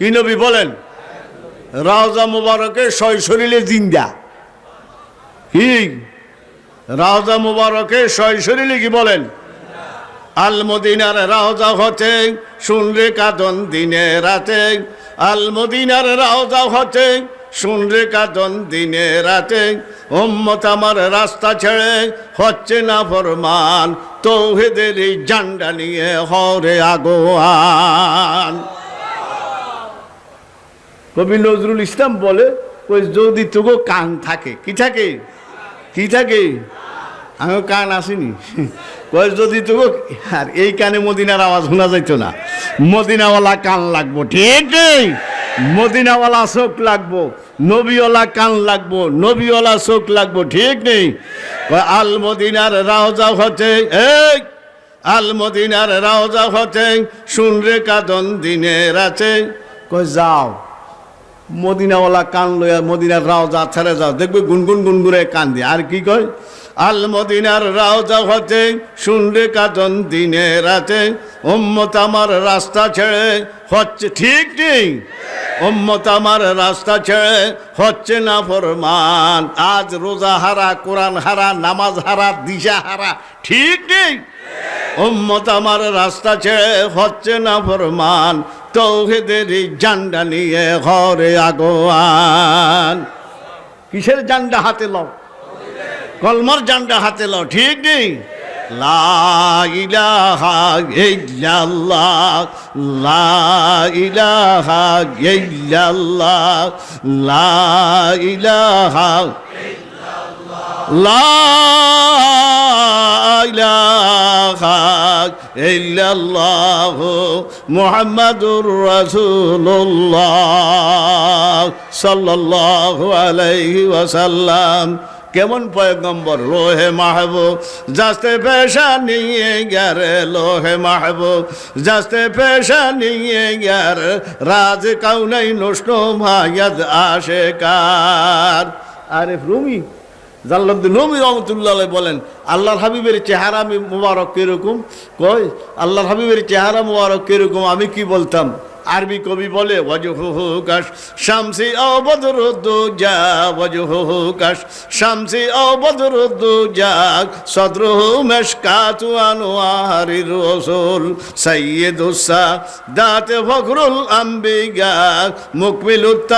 কি নবী বলেন? রাওজা মুবারকে শৈশরীলে জিন্দা। কি? রাওজা মুবারকে শৈশরীলে কি বলেন? আল মদিনার রাওজা হতে শুনরে কাদন দিনে রাতে। আল মদিনার রাওজা হতে শুনরে কাদন দিনে রাতে। উম্মত আমার রাস্তা ছেড়ে হচ্ছে না ফরমান, তৌহেদের এই জান্ডা নিয়ে হরে আগোয়ান। কবি নজরুল ইসলাম বলে, ওই যদি তোগো কান থাকে। কি থাকে? কি থাকে? আমি কান আসিনি। কই যদি তোগো আর এই কানে মদিনার আওয়াজ শোনা যাইতো না। মদিনাওয়ালা কান লাগবো, ঠিক? মদিনাওয়ালা চোখ লাগবো, নবীওয়ালা কান লাগবো, নবীওয়ালা চোখ লাগবো, ঠিক নেই? আল মদিনার রাওজা হচ্ছে, এই, আল মদিনার রাওজা হচ্ছে, শুনরে কাদন দিনের আছে। কয়, যাও। মদিনাওয়ালা কান লইয়া মদিনার রাও যা ছেড়ে যাও। দেখবে গুনগুন গুনগুনে কান দিয়ে আর কি কয়? আল মদিনার রাওজা হতে শুনলে কাতন দিনে রাতে উম্মত আমার রাস্তা ছেড়ে হচ্ছে, ঠিক ঠিক উম্মত আমার রাস্তা ছেড়ে হচ্ছে না ফরমান। আজ রোজা হারা, কোরআন হারা, নামাজ হারা, দিশা হারা, ঠিক নেই? উম্মত আমার রাস্তা ছেড়ে হচ্ছে না ফরমান। তৌহেদের জান্ডা নিয়ে ঘরে আগোয়ান। কিসের জান্ডা হাতে লও? কলমর জান্ডা হাতে লও, ঠিক নেই? লা ইলাহা ইল্লাল্লাহ, লা ইলাহা ইল্লাল্লাহ, লা ইলাহা ইলাহা ইল্লাল্লাহ মুহাম্মাদুর রাসূলুল্লাহ সাল্লাল্লাহু আলাইহি ওয়াসাল্লাম। কেমন পয়গম্বর লোহে মাহবুব জাস্তে পেশা নিয়ে গেরে লোহে মাহবুব জাস্তে পেশা নিয়ে গের রাজ কাউনাই নষ্ট ভায়াদ আশে কার আরে রুমি জাল্লাদ্দিন নবী রহমতুল্লাহ বলেন, আল্লাহর হাবিবের চেহারা মুবারক কীরকম? কই আল্লাহর হাবিবের চেহারা মুবারক কীরকম? আমি কি বলতাম? আরবি কবি বলে শামসি শামসি রাসূল দাত ফখরুল আম্বিয়া মুকমিলুত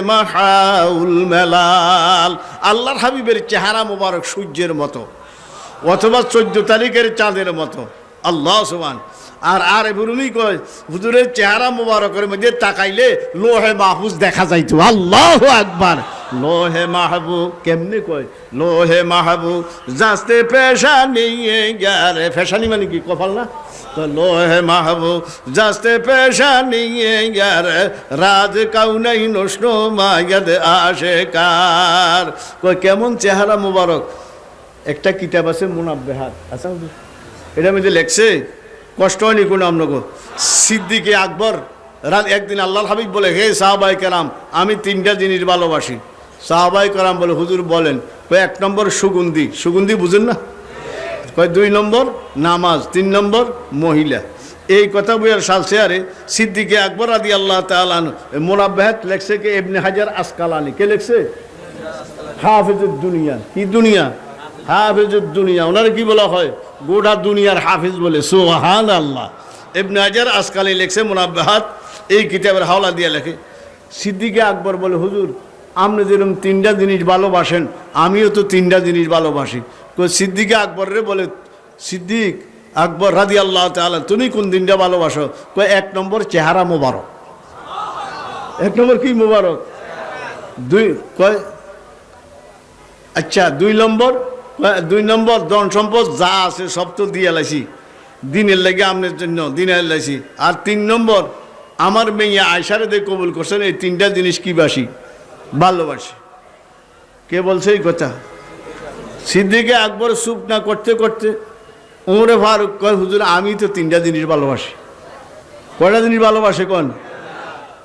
মাহাউল মেলাল। আল্লাহর হাবিবের চেহারা মোবারক সূর্যের মতো, অথবা চোদ্দ তারিখের চাঁদের মতো। আল্লাহ সুবান আর আর বুরুমি কয়, হুজুরের চেহারা মোবারকের মধ্যে তাকাইলে লোহে মাহফুজ দেখা যাইতো। আল্লাহ আকবার। লোহে মাহবুব কেমনে কয়? লোহে মাহবুব জাস্তে পেশা নিয়ে গেলে। ফেশানি মানে কি? কপাল না? তো লোহে মাহবুব জাস্তে পেশা নিয়ে গেলে। রাজ কাউনাই নষ্ট মায়াদ আশে কার? কয়, কেমন চেহারা মোবারক। একটা কিতাব আছে মুনাব্বেহাত। আচ্ছা এটা মধ্যে লেখছে কষ্ট হয়নি কোনো আপনাকে সিদ্দিকে আকবর একদিন আল্লাহ হাবিব বলে, হে সাহাবাই কেরাম, আমি তিনটা জিনিস ভালোবাসি। সাহাবাই কেরাম বলে, হুজুর বলেন, কয় এক নম্বর সুগন্ধি। সুগন্ধি বুঝেন না? কয় দুই নম্বর নামাজ, তিন নম্বর মহিলা। এই কথা বইয়ার শেয়ারে সিদ্দিকে আকবর আদি আল্লাহ তালান মোনাব্বাহাত লেখছে কে? এমনি হাজার আসকালানি। কে লেখছে? হাফেজুর দুনিয়া। কি দুনিয়া? হাফেজুর দুনিয়া, ওনার কি বলা হয়? গোটা দুনিয়ার হাফিজ বলে সোহান আল্লাহ এমনি হাজার আসকালি লেখছে মোনাব্বাহাত, এই কিতাবের হাওলা দিয়ে লেখে, সিদ্দিকে আকবর বলে, হুজুর, আপনি যেরকম তিনটা জিনিস ভালোবাসেন, আমিও তো তিনটা জিনিস ভালোবাসি। তো সিদ্দিকে রে বলে, সিদ্দিক আকবর রাদি আল্লাহ তাআলা, তুমি কোন দিনটা ভালোবাসো? কয় এক নম্বর চেহারা মোবারক। এক নম্বর কি মোবারক? দুই কয় আচ্ছা দুই নম্বর দুই নম্বর ধন সম্পদ যা আছে সব তো দিয়ে লাইছি। দিনের লেগে আপনার জন্য দিনের লাইছি। আর তিন নম্বর, আমার মেয়ে আয়সারে দিয়ে কবুল করছেন এই তিনটা জিনিস কি বাসি? ভালোবাসি। কে বলছে এই কথা? সিদ্দিকে একবার চুপ না করতে করতে উমরে ফারুক কয়, হুজুর, আমি তো তিনটা জিনিস ভালোবাসি। কয়টা জিনিস ভালোবাসে কোন?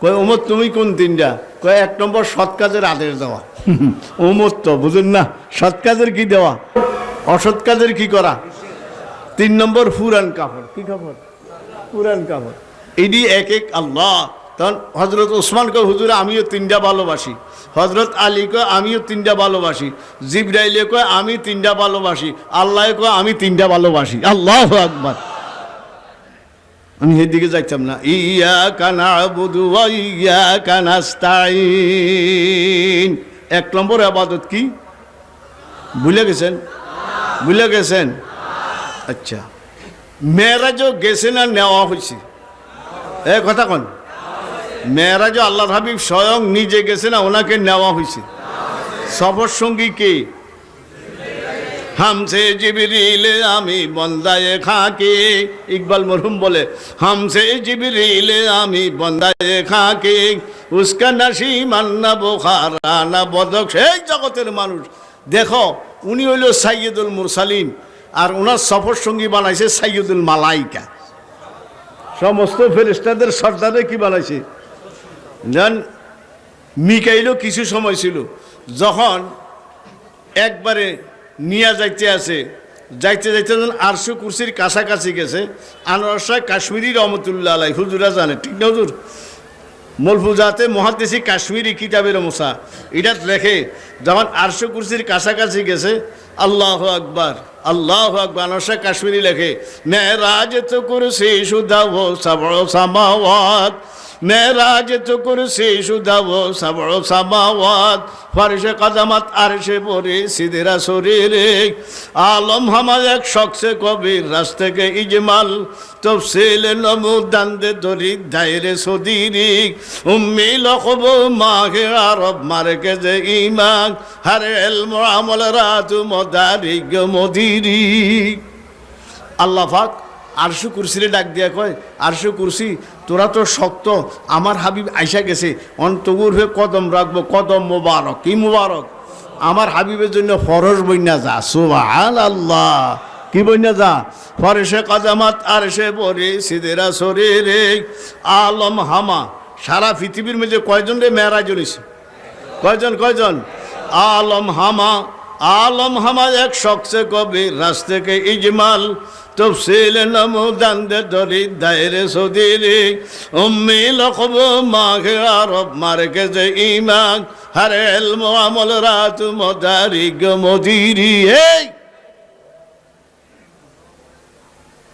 কয় ওমর তুমি কোন তিনটা? কয়, এক নম্বর, সৎ কাজের আদেশ দেওয়া। ওমর তো বুঝুন না? সৎ কাজের কি দেওয়া? অসৎ কাজের কি করা? তিন নম্বর, ফুরান কাপড় কি কাপড় পুরান কাপড় এটি এক এক আল্লাহ। তখন হজরত ওসমানকে হুজুর, আমিও তিনটা ভালোবাসি। হজরত আলী কয়, আমিও তিনটা ভালোবাসি। জিব্রাইলে কয়, আমি তিনটা ভালোবাসি। আল্লাহ কয়, আমি তিনটা ভালোবাসি। আল্লাহ আকবার। আমি সেদিকে যাইতাম না। ইয়া কানা বুধু ইয়া কানাস্তাইন এক নম্বর আবাদত কি? ভুলে গেছেন? ভুলে গেছেন? আচ্ছা। মেয়েরাজও গেছে না নেওয়া হয়েছে। এ কথা কন। মেয়েরাজও আল্লাহ হাবিব স্বয়ং নিজে গেছে না ওনাকে নেওয়া হয়েছে। সফর সঙ্গী কে? হামসে জিবরিল, আমি বন্দায়ে খাকে। ইকবাল মরহুম বলে, হামসে জিবরিল, আমি বন্দায়ে খাকে। উস্কা নাসি মান্না বোখারা, না বদক, সেই জগতের মানুষ। দেখো, উনি হইল সাইয়দুল মুরসালিন, আর ওনার সফর সঙ্গী বানাইছে সাইয়দুল মালাইকা। সমস্ত ফেরেস্তাদের সর্দারে কি বানাইছে? জান মিকাইলও কিছু সময় ছিল, যখন একবারে নিয়ে যাইতে আছে। যাইতে যাইতে যখন আরশো কুরসির কাছাকাছি গেছে। আনোয়ার শাহ কাশ্মীরি রহমতুল্লাহ আলাই হুজুরা জানে, ঠিক না হুজুর? মলফুজাতে মহাদেশি কাশ্মীরি কিতাবের মশা এটা লেখে যখন আরশো কুরসির কাছাকাছি গেছে, আল্লাহ আকবার আল্লাহ আকবার, আনোয়ার শাহ কাশ্মীরি লেখে, মেরাজ তো কুরসি সুদা ও সাবড় সামাওয়াত। মেরাজ তো কুরসি সুদা ও সাবড় সামাওয়াত। ফারিসে কাদামাত আরশে পরে সিদেরা শরীরে। আলম হামার এক শখসে কবির রাস থেকে ইজমাল। তফসিল নমু দান্দে দরি দায়রে সদিরি। উম্মি লখব মাহে আরব মারকে যে ইমান হারে এলম আমল রাতু মদারিগ মদিরি। আল্লাহ পাক আরশু কুরসিরে ডাক দিয়া কয়, আরশু কুরসি তোরা তো শক্ত। আমার হাবিব আইসা গেছে। অন্তগুর হয়ে কদম রাখব। কদম মোবারক। কি মোবারক? আমার হাবিবের জন্য ফরজ বইনা যা। সুবহান আল্লাহ কি বইনা যা? ফরেসে কদামাত আর সে পরে সিদেরা সরে রে। আলম হামা। সারা পৃথিবীর মধ্যে কয়জন রে মেয়েরা জনিছে কয়জন কয়জন? আলম হামা। আলম হামা এক শখসে কবি রাস থেকে ইজমাল। তফসিল নমু দান্দে দরি দায়রে সদিরি। উম্মি লখব মাঘে আরব মারকে যে ইমান হারে এলম আমল রাত মদিরি। এই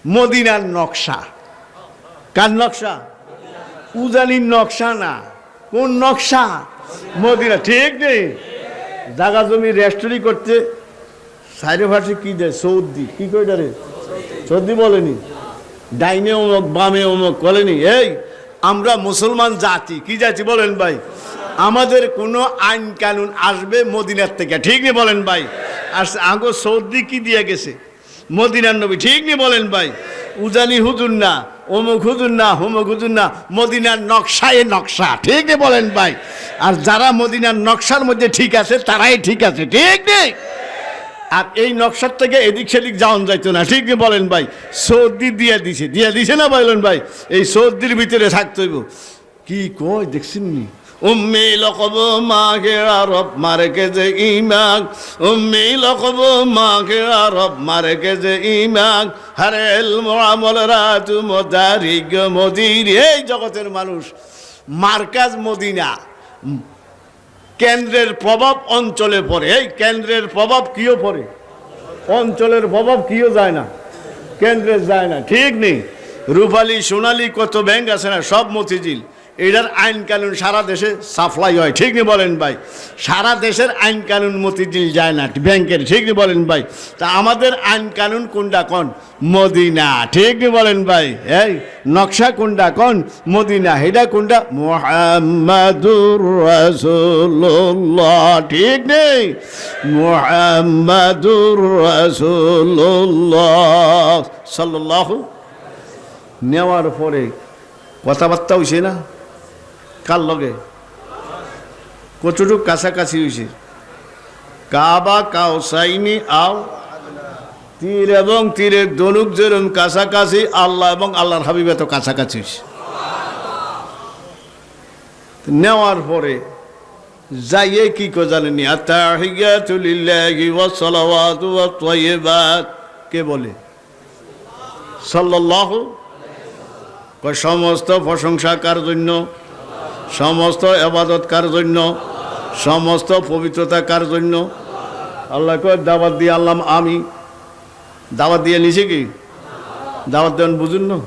মদিনার নকশা। কার নকশা? উজানির নকশা না। কোন নকশা? মদিনা। ঠিক নেই। জাগা জমি রেস্টোরি করতে সাইডে ফাটে কি দেয়? সৌদি। কি কই রে? সৌদি বলেনি, ডাইনে অমুক, বামে অমুক বলেনি। এই, আমরা মুসলমান জাতি, কি জাতি বলেন ভাই? আমাদের কোনো আইন কানুন আসবে মদিনার থেকে, ঠিক নেই বলেন ভাই? আর আগো সর্দি কি দিয়ে গেছে? মদিনার নবী, ঠিক নেই বলেন ভাই? উজানি হুজুর না, অমুক হুজুর না, হোমুক হুজুর না, মদিনার নকশায় নকশা, ঠিক নেই বলেন ভাই? আর যারা মদিনার নকশার মধ্যে ঠিক আছে, তারাই ঠিক আছে, ঠিক নেই আর এই নকশার থেকে এদিক সেদিক যাওয়ান যাইতো না। ঠিক বলেন ভাই? সর্দি দিয়া দিছে। দিয়া দিছে না বলেন ভাই? এই সর্দির ভিতরে থাকতে হইব। কি কয়, দেখছেন নি? লকব আরব মারকে যে লকব আরব মারকে যে এই জগতের মানুষ মার্কাজ মদিনা। কেন্দ্রের প্রভাব অঞ্চলে পড়ে। এই কেন্দ্রের প্রভাব কিও পড়ে? অঞ্চলের প্রভাব কিও যায় না? কেন্দ্রের যায় না। ঠিক নেই। রূপালী, সোনালী কত ব্যাংক আছে না? সব মতিঝিল। এটার আইন কানুন সারা দেশে সাপ্লাই হয়। ঠিক নেই বলেন ভাই? সারা দেশের আইন কানুন মতিঝিল যায় না। ব্যাংকের, ঠিক নেই বলেন ভাই? তা আমাদের আইন কানুন কোনটা কোন? মদিনা। ঠিক নেই বলেন ভাই? এই, নকশা কোনটা কোন? মদিনা। হেডা কোনটা? মোহাম্মদুর রাসূলুল্লাহ। ঠিক নেই মোহাম্মদুর রাসূলুল্লাহ। সাল্লাল্লাহু নেওয়ার পরে কথাবার্তা হইছে না? কার লগে? কতটুক কাছাকাছি হয়েছে? কাবা, কাও, সাইনি, আও। তীর এবং তীরের দনুক যেরম কাছাকাছি, আল্লাহ এবং আল্লাহর হাবিব এত কাছাকাছি নেওয়ার পরে যাইয়ে কি কো জানেনি কে বলে? সাল্লাল্লাহু। কয়, সমস্ত প্রশংসা কার জন্য সমস্ত এবাদত কার জন্য? সমস্ত পবিত্রতা কার জন্য? আল্লাহ কয়, দাওয়াত দিয়ে আল্লাহ আমি। দাওয়াত দিয়ে নিছে কি? দাওয়াত দেন বুঝুন না।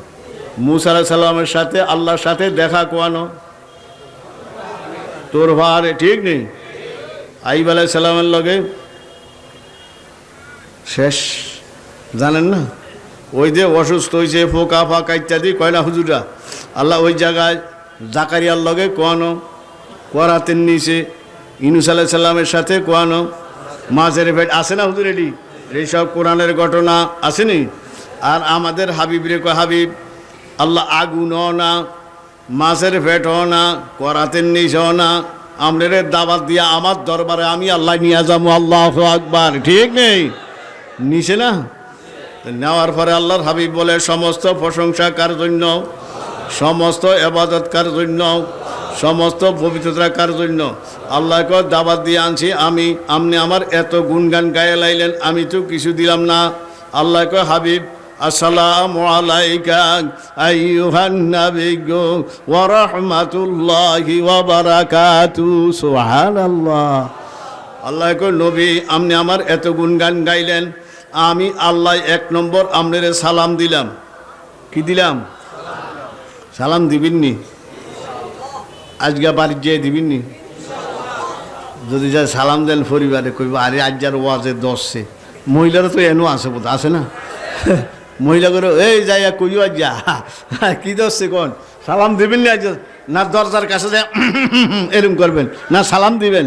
মুসা সাল্লামের সাথে, আল্লাহর সাথে দেখা কোয়ানো তোর ভার ঠিক নেই? আইব আলাহ সাল্লামের লগে। শেষ। জানেন না? ওই যে অসুস্থ হয়েছে ফোকা ফাঁকা ইত্যাদি কয়না হুজুরা আল্লাহ ওই জায়গায় জাকারিয়ার লগে কোয়ানো কোয়ারাতেন নিচে ইনুস আলাহ সাল্লামের সাথে কোয়ানো, মাঝের ভেট আছে না হুজুর এটি? এইসব কোরআনের ঘটনা আসেনি আর আমাদের হাবিব রে কয়, হাবিব, আল্লাহ আগুন হও না মাছের ভেট হও না করাতেন নিস না আমাদের দাবাত দিয়া আমার দরবারে আমি আল্লাহ নিয়ে যাব, আল্লাহ আকবার। ঠিক নেই? নিছে না? নেওয়ার পরে আল্লাহর হাবিব বলে, সমস্ত প্রশংসা কার জন্য? সমস্ত এবাদত কার জন্য? সমস্ত পবিত্রতা কার জন্য? আল্লাহকে দাবাত দিয়ে আনছি আমি। আপনি আমার এত গুণগান গায়ে লাইলেন, আমি তো কিছু দিলাম না। আল্লাহকে হাবিব আল্লাহ কই নবী, আপনি আমার এত গাইলেন, আমি আল্লাহ এক নম্বর আপনার সালাম দিলাম। কি দিলাম? সালাম দিবিননি। আজকে বাড়ির যেয়ে দিবিননি। যদি যা সালাম দেন পরিবারে, কইব, আরে, আজ যার ওয়াজে দশছে মহিলারা তো এনো আছে বোধ আছে না? মহিলা করে, এই যাইয়া কইও যা। কি দশছে কোন? সালাম দিবেন না না দরজার কাছে যায় এরম করবেন। না সালাম দিবেন?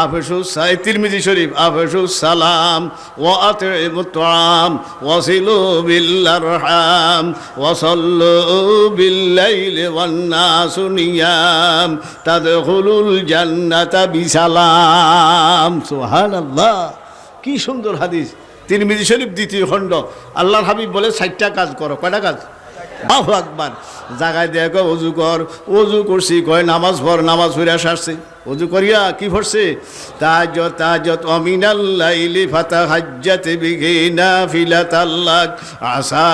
আফেসু সাই তিরমিজি শরীফ, আফেসু সালাম ও আতম ওয়াসিলু বিল্লারহাম ওয়াসাল্লু বিল্লাইল ওয়ান্নাসু নিয়াম, তাদখুলুল জান্নাতা বিসালাম। সুবহানাল্লাহ। কি সুন্দর হাদিস। তিরমিজি শরীফ দ্বিতীয় খণ্ড। আল্লাহর হাবিব বলে ষাটটা কাজ করো। কয়টা কাজ? বাহু আকবার। জাগায় দিয়ে কয় অজু কর অজু করছি। কয়, নামাজ পড়, নামাজ পড়ে সারছে। অজু করিয়া কি ভরছে তাজ তাজত অমিনাল্লাইলি ফাতা হাজ্জাত বিঘিনা ফিলাত আল্লাহ আসা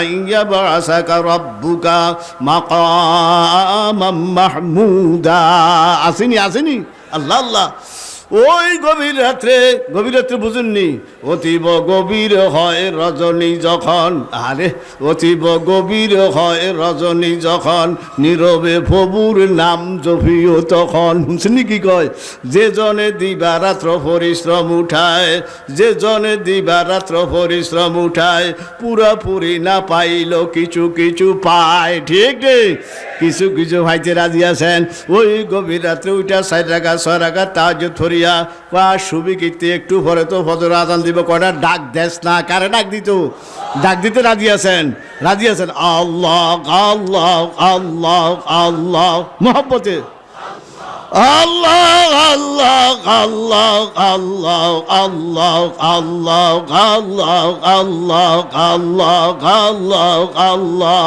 আইয়া বাসাকা রব্বুকা মাকামাম মাহমুদা। আসেনি আসেনি। আল্লাহ আল্লাহ। ওই গভীর রাত্রে গভীর রাত্রে বুঝুননি, অতীব গভীর হয় রজনী যখন, আরে, অতীব গভীর হয় রজনী যখন, নীরবে ফবুর নাম জপিও তখন। শুনছেন কি কয়? যে জনে দিবা রাত্র পরিশ্রম উঠায়, যে জনে দিবা রাত্র পরিশ্রম উঠায়, পুরাপুরি না পাইল কিছু কিছু পায়। ঠিক নেই কিছু কিছু ভাইতে রাজি আছেন ওই গভীর রাত্রে উঠা সাইড রাখা ছয় রাখা তাজ থরিয়া বা সুবি কীর্তি একটু পরে তো ফজর আজান দিব কয়টা ডাক দেশ না কারে ডাক দিত ডাক দিতে রাজি আছেন রাজি আছেন আল্লাহ আল্লাহ আল্লাহ আল্লাহ মোহব্বতে আল্লাহ আল্লাহ আল্লাহ আল্লাহ আল্লাহ আল্লাহ আল্লাহ আল্লাহ আল্লাহ আল্লাহ আল্লাহ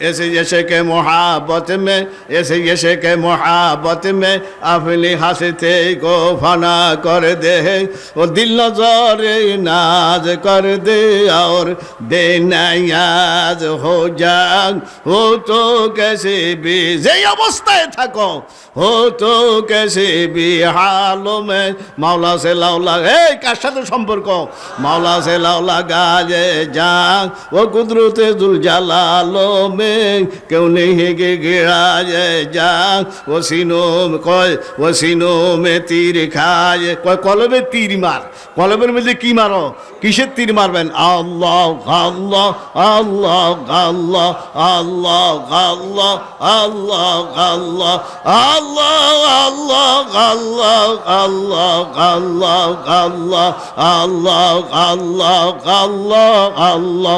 ऐसे जैसे के मोहब्बत में ऐसे जैसे के मोहब्बत में अपनी हंसते को फना कर दे वो दिल नजर नाज कर दे और बेनायाज हो जा हो तो कैसे भी যে অবস্থায় থাকো हो तो कैसे भी हालों में মাওলা সে লাউলা এই কার সাথে সম্পর্ক মাওলা সে লাউলা গাজে যা ও কুদরতে কেউ নেই হেগে গেড়া যায় যা ও সিনো কয় ও সিনো মে তীর খায় কয় কলবে তীর মার কলবের মধ্যে কি মারো কিসের তীর মারবেন আল্লাহ আল্লাহ আল্লাহ আল্লাহ আল্লাহ আল্লাহ আল্লাহ আল্লাহ আল্লাহ আল্লাহ আল্লাহ আল্লাহ আল্লাহ আল্লাহ আল্লাহ আল্লাহ আল্লাহ আল্লাহ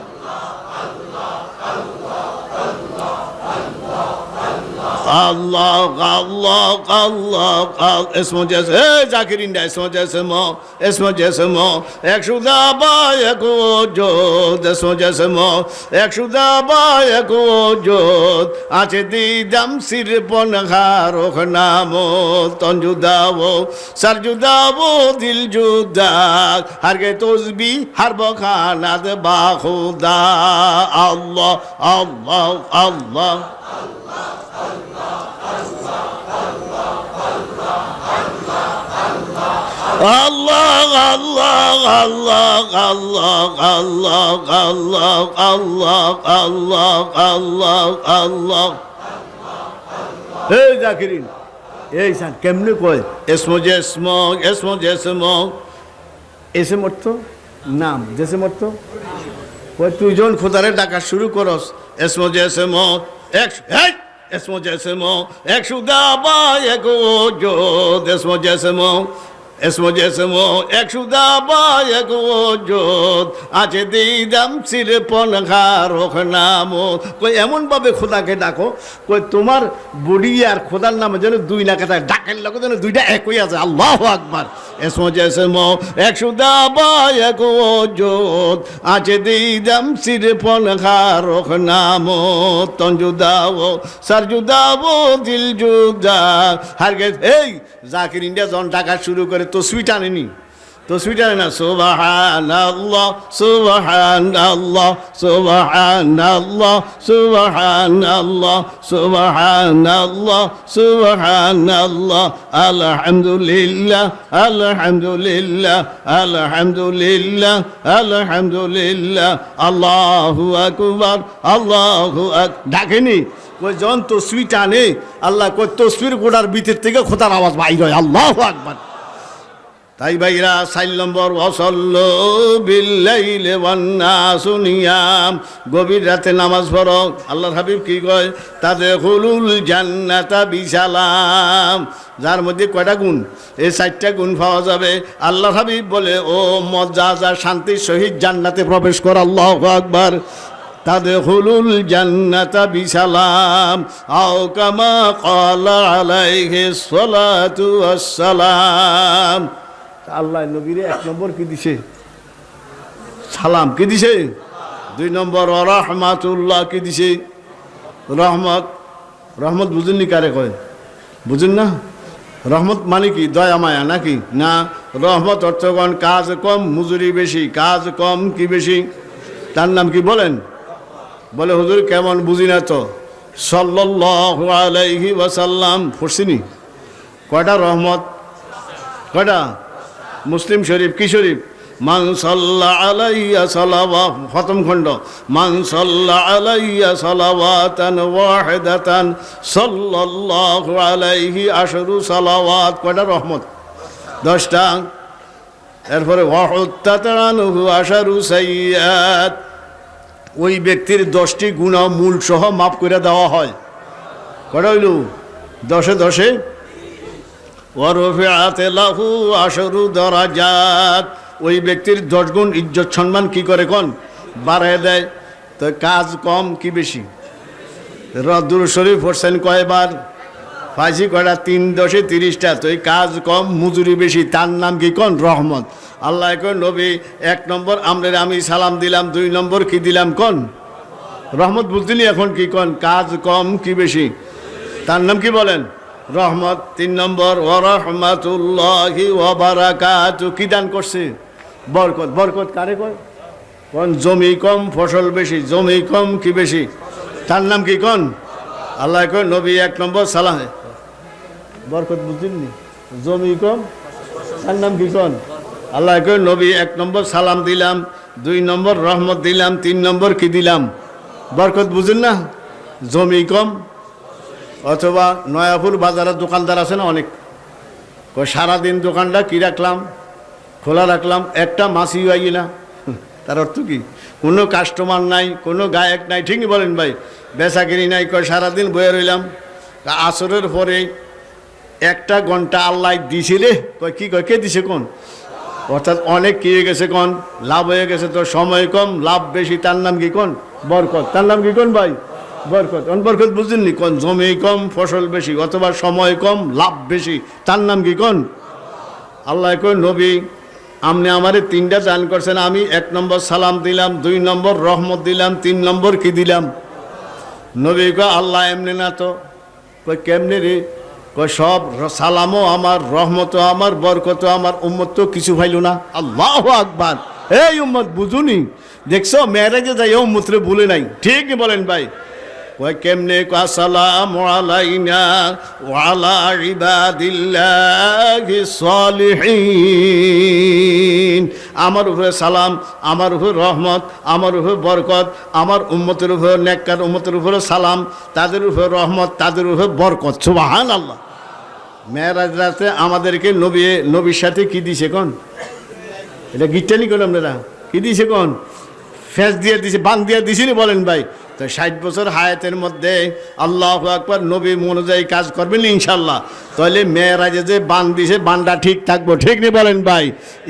আল্লাহ আল্লাহ আল্লাহ এসমো জেসে এ জাকিরিন এসমো জেসে মো এসমো জেসে মো। একশো দাবা এক জোদ এসমো জেসে মো একশো দাবা এক জোদ আছে দিদাম সির পন হারোখ নাম তঞ্জু দাবো সারজু দাবো দিল জুদা। হারগে তসবি হারব খানাদ বাহুদা আল্লাহ আল্লাহ আল্লাহ আল্লাহ। সান কেমনে এসে নাম জেসে মরত তুই যখন খোদারে ডাকা শুরু করস এসমো যে এসমো এক এসমো যে এসমো একশো দাবা এক জোদ এসমো যে এসমো এসমো যে এসমো একশো দাবা এক জোদ আছে দিদাম সিরে পন খারোখ নাম কই এমন ভাবে খোদাকে ডাকো, কই, তোমার বডি আর খোদার নামে যেন দুই না কথা ডাকের লোক যেন দুইটা একই আছে। আল্লাহ আকবার। এসমো যে এসমো একশো দাবা এক জোদ আছে দিদাম সিরে পন খারোখ নাম তঞ্জু দাও সারজু দাও দিল জুদা হার গে এই, জাকির ইন্ডিয়া জন ডাকা শুরু করে তো সুইট আনেনি তো সুইট আনে না সুবাহান আল্লাহ সুবাহান আল্লাহ সুবাহান আলহামদুলিল্লাহ আলহামদুলিল্লাহ আলহামদুলিল্লাহ আলহামদুলিল্লাহ, আল্লাহু আকবার, আল্লাহু ডাকেনি। ওই যখন তসবি টানে, আল্লাহ কই, তসবির গোড়ার ভিতর থেকে খোদার আওয়াজ বাইর হয়, আল্লাহ আকবার। তাই ভাইরা সাইল নম্বর, অসল্ল বিল্লাইলে বন্যা শুনিয়াম গভীর রাতে নামাজ পড়ো। আল্লাহর হাবিব কি কয়? তাদের হুলুল জান্নাতা বিশালাম যার মধ্যে কয়টা গুণ? এই চারটা গুণ পাওয়া যাবে। আল্লাহ হাবিব বলে, ও মজা, যা শান্তির সহিত জান্নাতে প্রবেশ কর, আল্লাহ আকবার। তাদের হুলুল জান্নাতা বিশালাম আও কামা কলা আলাইহে সলাতু আসসালাম আল্লাহ নবীরে এক নম্বর কি দিছে? সালাম কি দিছে? দুই নম্বর, রহমাতুল্লাহ কি দিছে? রহমত রহমত বুঝেননি কারে কয়? বুঝুন না? রহমত মানে কি? দয়া, মায়া নাকি? না, রহমত অর্থগণ কাজ কম, মজুরি বেশি। কাজ কম কি বেশি? তার নাম কি বলেন? বলে, হুজুর, কেমন বুঝি না তো? সাল্লাল্লাহু আলাইহি পড়ছিনি কয়টা রহমত? কয়টা? মুসলিম শরীফ কি শরীফ? মান সাল্লা আলাইয়া সালাওয়া খতম খণ্ড। মান সাল্লা আলাইয়া সালাওয়াতান ওয়াহিদাতান সাল্লাল্লাহু আলাইহি আশরু সালাওয়াত। কয়টা রহমত? দশটা। এরপরে ওয়াহুত্তাতানুহু আশারু সাইয়াত ওই ব্যক্তির দশটি গুণা মূল সহ মাফ করে দেওয়া হয়। কটা হইল? দশে দশে লাহু আশরু ওই ব্যক্তির দশ গুণ ইজ্জত সম্মান কি করে কোন? বাড়ায় দেয়। তো কাজ কম কি বেশি? রদ্দুর শরীফ পড়ছেন কয়বার? ফাঁসি কয়টা? তিন দশে তিরিশটা। তো এই কাজ কম, মজুরি বেশি। তার নাম কি কোন? রহমত। আল্লাহ কই নবী, এক নম্বর আমরা আমি সালাম দিলাম, দুই নম্বর কি দিলাম কোন? রহমত বুঝদিনি এখন কি কোন। কাজ কম কি বেশি? তার নাম কি বলেন? রহমত, তিন নম্বর ও রহমাতুল্লাহি ও বারাকাতু। কি দান করছে? বরকত। বরকত কারে কয়? কোন জমি কম, ফসল বেশি। জমি কম কি বেশি? তার নাম কি কোন? আল্লাহ কয়, নবী এক নম্বর, সালাম। বরকত বুঝিনি জমি কম, তার নাম কি কোন? আল্লাহ কয়, নবী এক নম্বর, সালাম দিলাম। দুই নম্বর, রহমত দিলাম। তিন নম্বর, কি দিলাম? বরকত বুঝেন না? জমি কম অথবা নয়াপুর বাজারের দোকানদার আছে না অনেক? সারাদিন দোকানটা কি রাখলাম? খোলা রাখলাম, একটা মাসি আই না। তার অর্থ কি? কোনো কাস্টমার নাই, কোনো গায়ক নাই, ঠিকই বলেন ভাই বেচাকিরি নাই, কয়, সারাদিন বয়ে রইলাম। আসরের পরে একটা ঘণ্টা আল্লাহ দিছিলে? কয়, কী কয়, কে দিছে কোন? অর্থাৎ অনেক কী হয়ে গেছে কোন? লাভ হয়ে গেছে তো সময় কম, লাভ বেশি, তার নাম কি কোন? বরকত। তার নাম কি কোন ভাই? বরকত। বরকত বুঝলেননি কোন জমি কম, ফসল বেশি, অথবা সময় কম, লাভ বেশি, তার নাম কি কোন? আল্লাহ কই, নবী আপনি আমারে তিনটা দান করছেন, আমি এক নম্বর সালাম দিলাম, দুই নম্বর রহমত দিলাম, তিন নম্বর কি দিলাম? নবী কয় আল্লাহ এমনি না তো? কই, কেমনি রে? কই, সব সালামও আমার, রহমতও আমার, বরকতও আমার উম্মত তো কিছু ভাইল না। আল্লাহ আকবার। এই উম্মত বুঝুনি। দেখছ, মেয়েরাজে যাই উম্মত রে ভুলে নাই। ঠিক বলেন ভাই। কয় কেমনে কয় সালাম আলাইনা ওয়ালা ইবাদিল্লাহি সলিহিন আমার উপরে সালাম, আমার উপরে রহমত, আমার উপরে বরকত, আমার উম্মতের উপরে নেককার, উম্মতের উপরে সালাম, তাদের উপরে রহমত, তাদের উপরে বরকত সুবাহান আল্লাহ মেয়েরাজ রাতে আমাদেরকে নবী, নবীর সাথে কি দিছে কোন? এটা গিটানি কোন আপনারা? কি দিছে কোন? ফেস দিয়ে দিছে, বান দিয়ে দিছিনি বলেন ভাই। তো ষাট বছর হায়াতের মধ্যে আল্লাহ আকবর নবী অনুযায়ী কাজ করবেন ইনশাল্লাহ তাহলে মেয়েরাজে যে বান দিছে, বানটা ঠিক থাকব, ঠিক নেই বলেন ভাই?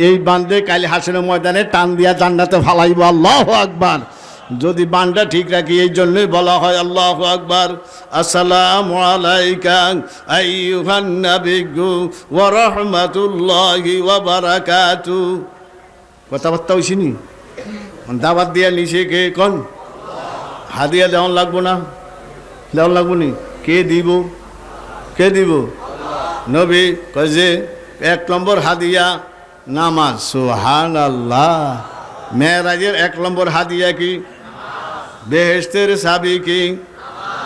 এই বান্ধে কালি হাসির ময়দানে টান দিয়া জান্নাতে ফালাইব, আল্লাহ আকবার। যদি বানটা ঠিক রাখি, এই জন্যই বলা হয় আল্লাহ আকবার। আসসালামু আলাইকা, আইয়ুহান নাবিয়্যু, ওয়া দাবাত দিয়া নিছে কে, কোন? হাদিয়া দেওয়ান লাগবো না? দেওয়ান লাগবো নি? কে দিব? কে দিব? নবী কয় যে, এক নম্বর হাদিয়া নামাজ। সুহান আল্লাহ মেয়েরাজের এক নম্বর হাদিয়া কি? বেহেস্তের সাবি কি?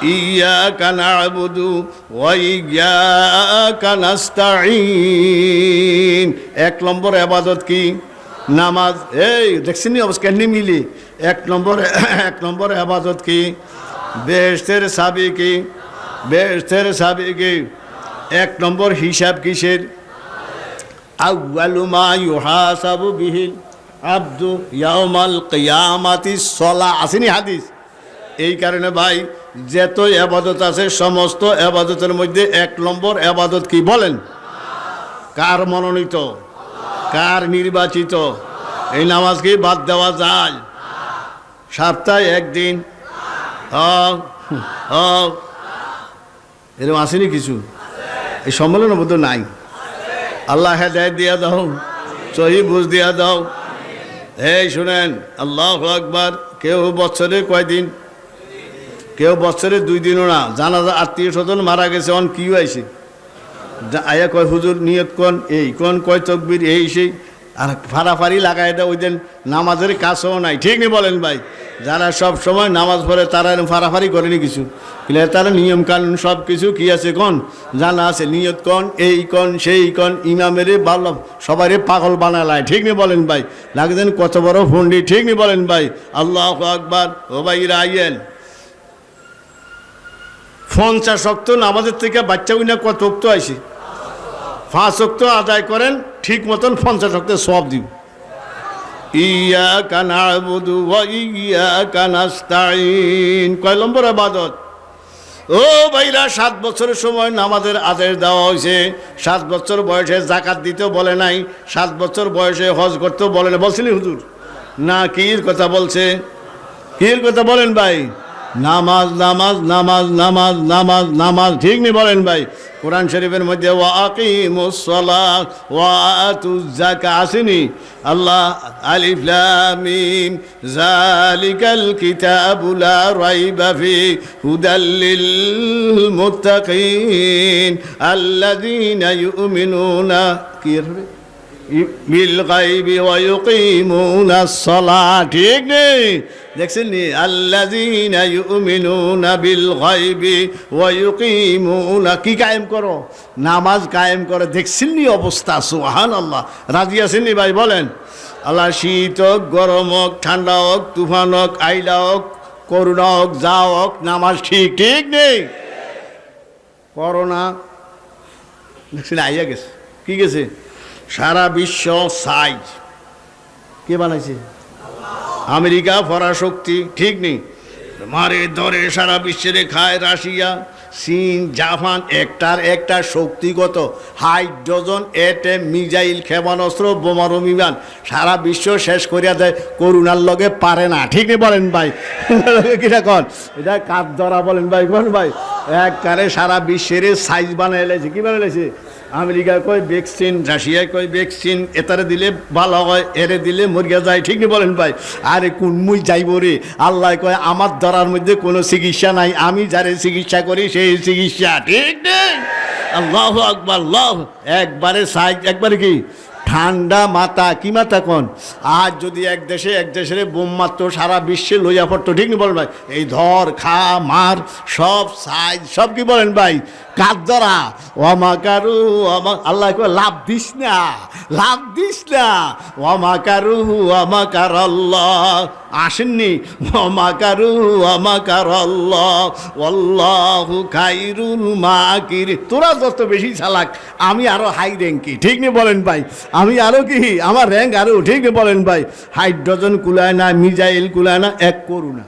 ইয়া কানা আবুদু ওয়াইয়া কানাস্তাইন এক নম্বর আবাদত কি? নামাজ, এই দেখছেন নি কেন মিলি? এক নম্বর এক নম্বর আবাদত কি? বেহেস্তের সাবি কি? বেহেস্তের সাবি কি? এক নম্বর হিসাব কিসের? আউয়ালু মা ইউহাসাবু বিহিল আব্দু ইয়াউমাল কিয়ামাতি সলা। আসেনি হাদিস? এই কারণে ভাই, যত আবাদত আছে, সমস্ত আবাদতের মধ্যে এক নম্বর আবাদত কি বলেন? কার মনোনীত? কার নির্বাচিত? এই নামাজ কি বাদ দেওয়া যায়। সপ্তাহে একদিন। এরকম আসেনি কিছু? এই সম্মেলনের মধ্যে নাই। আল্লাহ হেদায়ত দিয়া দাও, সহি বুঝ দিয়া দাও। এই শুনেন, আল্লাহ আকবার, কেউ বছরে কয়দিন? কেউ বছরে দুই দিনও না। জানা আত্মীয় স্বজন মারা গেছে, অন কি হয়েছে আয়া কয়, হুজুর, নিয়ত কোন, এই কোন, কয় তকবির, এই, সেই। আর ফাড়াফাড়ি লাগাই দেয়, ওই দিন নামাজের কাছেও নাই। ঠিক নেই বলেন ভাই? যারা সব সময় নামাজ পড়ে, তারা ফাড়াফাড়ি করেনি কিছু? কিন্তু তারা নিয়ম কানুন সব কিছু কি আছে কোন? জানা আছে, নিয়ত কন, এই কন, সেই কন, ইমামের ভালো সবারই পাগল বানালায়। ঠিক নেই বলেন ভাই? লাগতেন কত বড় ফন্ডি ঠিক নেই বলেন ভাই? আল্লাহ আকবার। ও ভাই আইয়েন। পঞ্চাশ শক্ত নামাজের থেকে বাচ্চা উইনা কত অক্ত আইসি? পাঁচ অক্ত আদায় করেন, ঠিক মতন পঞ্চাশ অক্ত সব দিব। ইয়া কানা বুধু ইয়া কানাস্তাইন কয় নম্বর আবাদত? ও ভাইরা, সাত বছরের সময় নামাজের আদেশ দেওয়া হয়েছে সাত বছর বয়সে জাকাত দিতেও বলে নাই, সাত বছর বয়সে হজ করতেও বলে না বলছিলি হুজুর? না কির কথা বলছে? কির কথা বলেন ভাই? নামাজ নামাজ নামাজ নামাজ নামাজ নামাজ। ঠিক নি বলেন ভাই? কোরআন শরীফের মধ্যে আসেনি? আল্লাহ আলিফ লাম মিম, যালিকাল কিতাবু লা রাইবা ফি হুদাল লিল মুত্তাকিন, আল্লাযীনা ইউমিনুনা। কি হবে বিল গাইবি ওয়া ইউকিমুনাস সালাহ ঠিক নি? বিল কি কায়েম নামাজ কায়েম নি অবস্থা? রাজি আছেন ভাই? বলেন। আল্লাহ শীত হোক, গরম হোক, ঠান্ডা হোক, তুফান হোক, আইলা হোক, করুণা হোক, যা হোক, নামাজ ঠিক ঠিক নেই? করোনা। দেখছেন, আইয়া গেছে। কি গেছে? সারা বিশ্ব সাইজ। কে বানাইছে? আমেরিকা পরাশক্তি ঠিক নেই? মারে ধরে সারা বিশ্বের খায় রাশিয়া চীন জাপান একটার একটা শক্তিগত হাইড্রোজেন এটে মিজাইল ক্ষেপণাস্ত্র বোমারু বিমান সারা বিশ্ব শেষ করিয়া দেয়। করুণার লগে পারে না ঠিক নেই বলেন ভাই? কিনা কন? এটা কাঠ ধরা বলেন ভাই কোন ভাই? এক কারে সারা বিশ্বের সাইজ বানাই এলেছে কি বানাই এলেছে আমেরিকা কয় ভ্যাকসিন, রাশিয়ায় কয় ভ্যাকসিন এতারে দিলে ভালো হয়, এরে দিলে মরিয়া যায় ঠিক বলেন ভাই। আরে কোন মুই যাইব রে? আল্লাহ কয়, আমার ধরার মধ্যে কোনো চিকিৎসা নাই, আমি যারে চিকিৎসা করি সেই চিকিৎসা, ঠিক নেই? আল্লাহ আকবার, আল্লাহ, একবারে সাইজ, একবারে কি? ঠান্ডা মাথা, কি মাথা কোন? আজ যদি এক দেশে, এক দেশের বোম মারতো, সারা বিশ্বে লইয়া পড়তো, ঠিক নি বলেন ভাই? এই ধর, খা, মার, সব সাইজ, সব কি বলেন ভাই? কাজ ধরা ওমাকারু অমা আল্লাহ লাভ দিস না, লাভ দিস না। ওমাকারু অমাকার আল্লাহ আসেননি? ওমাকারু অমাকার আল্লাহ অল্লাহু খাইরুল মাকির। তোরা যত বেশি চালাক, আমি আরও হাই র্যাঙ্কি ঠিক নি বলেন ভাই? আমি আরও কি? আমার র্যাঙ্ক আরও, ঠিক নি বলেন ভাই? হাইড্রোজেন কুলায় না, মিজাইল কুলায় না, এক করু না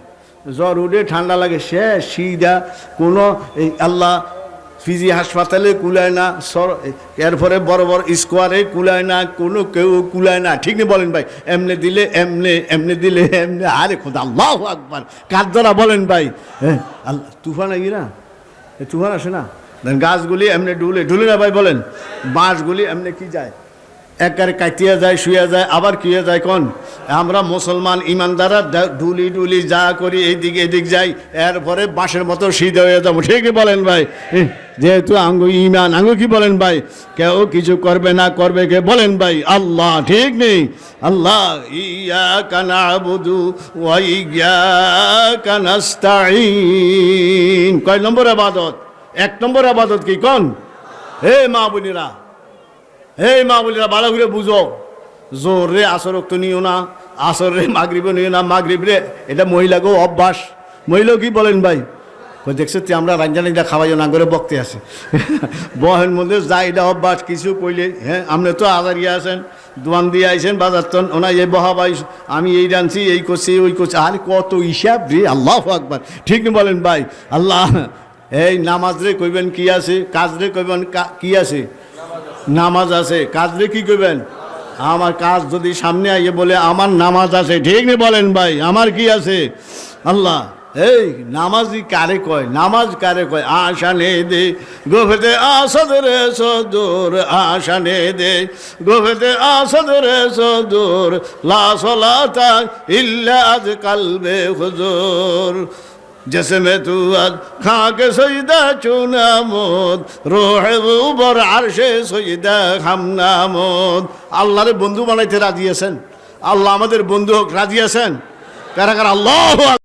জ্বর উঠে ঠান্ডা লাগে, সে সিদা কোনো, এই আল্লাহ ফিজি হাসপাতালে কুলায় না, সর এরপরে বড় বড় স্কোয়ারে কুলায় না, কোনো কেউ কুলায় না। ঠিক নেই বলেন ভাই? এমনি দিলে এমনি এমনি দিলে এমনি। আরে খোদা, আল্লাহ আকবার। কার দ্বারা বলেন ভাই? হ্যাঁ? আল্লাহ তুফান এ তুফান আসে না? গাছগুলি এমনি ডুলে ডুলে না ভাই বলেন? বাঁশগুলি এমনি কি যায়? একারে কাটিয়া যায় শুয়ে যায়, আবার কিয়ে যায় কোন? আমরা মুসলমান ইমানদারা ডুলি ডুলি যা করি, এইদিক এদিক যাই, এরপরে বাঁশের মতো সিধে হয়ে যাব। ঠিকই বলেন ভাই? যেহেতু আঙ্গু ইমান, আঙ্গু কি বলেন ভাই? কেউ কিছু করবে না, করবে কে? বলেন ভাই, আল্লাহ, ঠিক নেই? আল্লাহ ইয়া কানা বুধু ইয়া কানাস্তাইন কয় নম্বর আবাদত? এক নম্বর আবাদত কি কোন? হে মা বোনেরা এই মা বলিরা ভালো করে বুঝো। জোর রে আসর রক্ত নিও না, আসর রে মাগরিব নিও না, মাগরিব রে, এটা মহিলাকেও অভ্যাস। মহিলাও কি বলেন ভাই? দেখছ তুই আমরা রাঞ্জানিটা খাওয়াই না করে বকতে আছে বহের মধ্যে যা এটা অভ্যাস, কিছু কইলে হ্যাঁ আপনি তো আজারিয়া আছেন, দোয়ান দিয়ে আইছেন, বাজার তন ওনা এই বহা ভাই, আমি এই রাঁধছি এই করছি, ওই করছি। আর কত হিসাব রে, আল্লাহ আকবার। ঠিক না বলেন ভাই? আল্লাহ, এই নামাজ রে কইবেন কি আছে, কাজ রে কইবেন কি আছে? নামাজ আছে কাজ রে কি করবেন? আমার কাজ যদি সামনে আইয়ে বলে, আমার নামাজ আছে ঠিক নেই বলেন ভাই? আমার কি আছে? আল্লাহ, এই নামাজই কারে কয়? নামাজ কারে কয়? আশানে দে, গোফেতে আসদ রে আশা আশানে দে, গোফেতে আসদ রে সদুর, লা ইল্লা আজ কালবে হুজুর। जिसमें तू खाक सजदा चूना मोद, रोह ऊपर আরশে সজদা হামনা মোদ আল্লাহরে বন্ধু বানাইতে রাজি আছেন আল্লাহ আমাদের বন্ধু হোক রাজি আছেন কারা কারা আল্লাহ